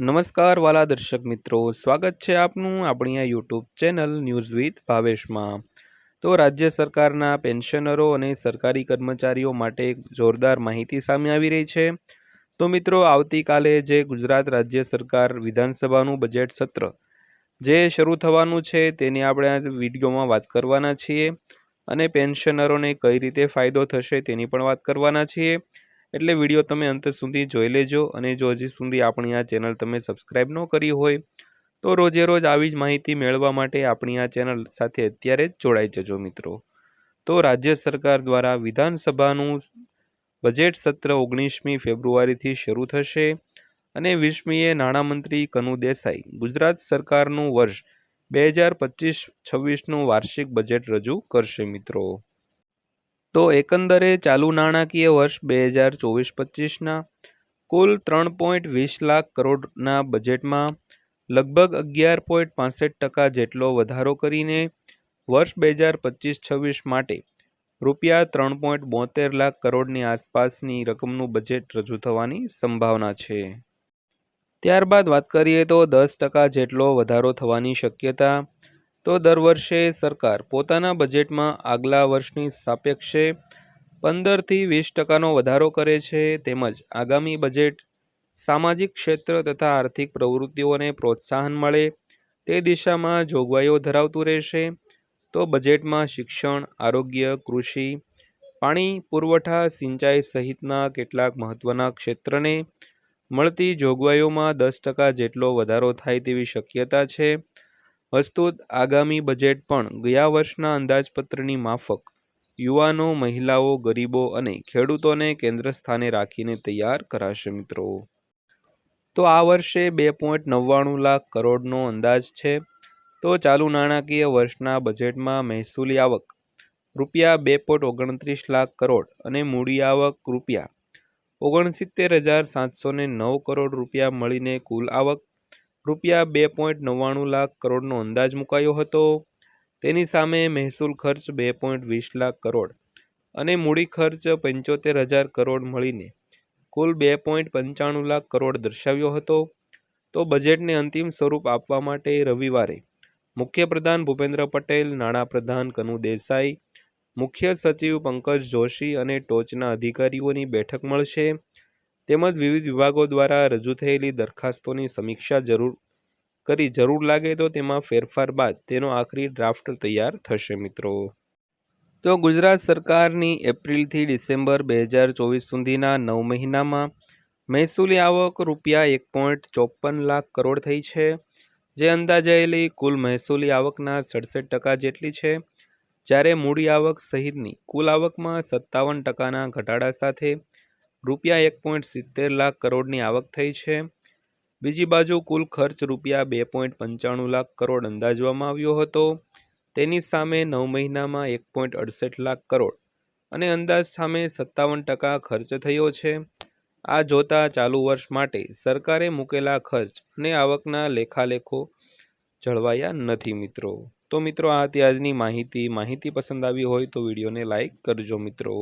નમસ્કાર વાલા દર્શક મિત્રો, સ્વાગત છે આપનું આપણી આ યુટ્યુબ ચેનલ ન્યૂઝ વિથ ભાવેશમાં. તો રાજ્ય સરકારના પેન્શનરો અને સરકારી કર્મચારીઓ માટે જોરદાર માહિતી સામે આવી રહી છે. તો મિત્રો, આવતીકાલે જે ગુજરાત રાજ્ય સરકાર વિધાનસભાનું બજેટ સત્ર જે શરૂ થવાનું છે તેની આપણે આ વિડીયોમાં વાત કરવાના છીએ અને પેન્શનરોને કઈ રીતે ફાયદો થશે તેની પણ વાત કરવાના છીએ. એટલે વીડિયો તમે અંત સુધી જોઈ લેજો અને જો હજી સુધી આપણી આ ચેનલ તમે સબસ્ક્રાઈબ ન કરી હોય, તો રોજે રોજ આવી જ માહિતી મેળવવા માટે આપણી આ ચેનલ સાથે અત્યારે જ જોડાઈ જજો મિત્રો. તો રાજ્ય સરકાર દ્વારા વિધાનસભાનું બજેટ સત્ર ઓગણીસમી ફેબ્રુઆરીથી શરૂ થશે અને વીસમીએ નાણામંત્રી કનુ દેસાઈ ગુજરાત સરકારનું વર્ષ બે હજાર પચીસ છવ્વીસનું વાર્ષિક બજેટ રજૂ કરશે મિત્રો. તો એકંદરે ચાલુ નાણાકીય વર્ષ બે હજાર ચોવીસ પચીસના કુલ ત્રણ પોઈન્ટ વીસ લાખ કરોડના બજેટમાં લગભગ અગિયાર પોઈન્ટ પાસઠ ટકા જેટલો વધારો કરીને વર્ષ બે હજાર પચીસ છવ્વીસ માટે રૂપિયા ત્રણ પોઈન્ટ બોતેર લાખ કરોડની આસપાસની રકમનું બજેટ રજૂ થવાની સંભાવના છે. ત્યારબાદ વાત કરીએ તો દસ ટકા જેટલો વધારો થવાની શક્યતા તો દર વર્ષે સરકાર પોતાના બજેટમાં આગલા વર્ષની સાપેક્ષે પંદરથી વીસ ટકાનો વધારો કરે છે તેમજ આગામી બજેટ સામાજિક ક્ષેત્ર તથા આર્થિક પ્રવૃત્તિઓને પ્રોત્સાહન મળે તે દિશામાં જોગવાઈઓ ધરાવતું રહેશે. તો બજેટમાં શિક્ષણ, આરોગ્ય, કૃષિ, પાણી, પુરવઠા, સિંચાઈ સહિતના કેટલાક મહત્ત્વના ક્ષેત્રને મળતી જોગવાઈઓમાં દસ ટકા જેટલો વધારો થાય તેવી શક્યતા છે. વસ્તુત આગામી બજેટ પણ ગયા વર્ષના અંદાજપત્રની માફક. યુવાનો, મહિલાઓ, ગરીબો અને ખેડૂતોને કેન્દ્ર સ્થાને રાખીને તૈયાર કરાશે મિત્રો. તો આ વર્ષે બે પોઈન્ટ નવ્વાણું લાખ કરોડનો અંદાજ છે. તો ચાલુ નાણાકીય વર્ષના બજેટમાં મહેસૂલી આવક રૂપિયા બે પોઈન્ટ ઓગણત્રીસ લાખ કરોડ અને મૂડી આવક રૂપિયા ઓગણસિત્તેર હજાર સાતસો નવ કરોડ રૂપિયા મળીને કુલ આવક રૂપિયા બે પોઈન્ટ નવ્વાણું લાખ કરોડનો અંદાજ મુકાયો હતો. તેની સામે મહેસૂલ ખર્ચ બે પોઈન્ટ વીસ લાખ કરોડ અને મૂડી ખર્ચ પંચોતેર હજાર કરોડ મળીને કુલ બે પોઈન્ટ પંચાણું લાખ કરોડ દર્શાવ્યો હતો. તો બજેટને અંતિમ સ્વરૂપ આપવા માટે રવિવારે મુખ્યપ્રધાન ભૂપેન્દ્ર પટેલ નાણાપ્રધાન કનુ દેસાઈ, મુખ્ય સચિવ પંકજ જોશી અને ટોચના અધિકારીઓની બેઠક મળશે. તેમજ વિવિધ વિભાગો દ્વારા રજૂ થયેલી દરખાસ્તોની સમીક્ષા જરૂર કરી જરૂર લાગે તો તેમાં ફેરફાર બાદ તેનો આખરી ડ્રાફ્ટ તૈયાર થશે મિત્રો. તો ગુજરાત સરકારની એપ્રિલથી ડિસેમ્બર બે હજાર ચોવીસ સુધીના નવ મહિનામાં મહેસૂલી આવક રૂપિયા એક પોઈન્ટ ચોપન લાખ કરોડ થઈ છે, જે અંદાજાયેલી કુલ મહેસૂલી આવકના સડસઠ ટકા જેટલી છે, જ્યારે મૂડી આવક સહિતની કુલ આવકમાં સત્તાવન ટકાના ઘટાડા સાથે રૂપિયા એક પોઈન્ટ સિત્તેર લાખ કરોડની આવક થઈ છે. બીજી બાજુ કુલ ખર્ચ રૂપિયા બે પોઈન્ટ પંચાણું લાખ કરોડ અંદાજવામાં આવ્યો હતો. તેની સામે નવ મહિનામાં એક પોઈન્ટ અડસઠ લાખ કરોડ અને અંદાજ સામે સત્તાવન ટકા ખર્ચ થયો છે. આ જોતા ચાલુ વર્ષ માટે સરકારે મૂકેલા ખર્ચ અને આવકના લેખાલેખો જળવાયા નથી મિત્રો. તો મિત્રો, આ ત્યાજની માહિતી. માહિતી પસંદ આવી હોય તો વિડીયોને લાઇક કરજો મિત્રો.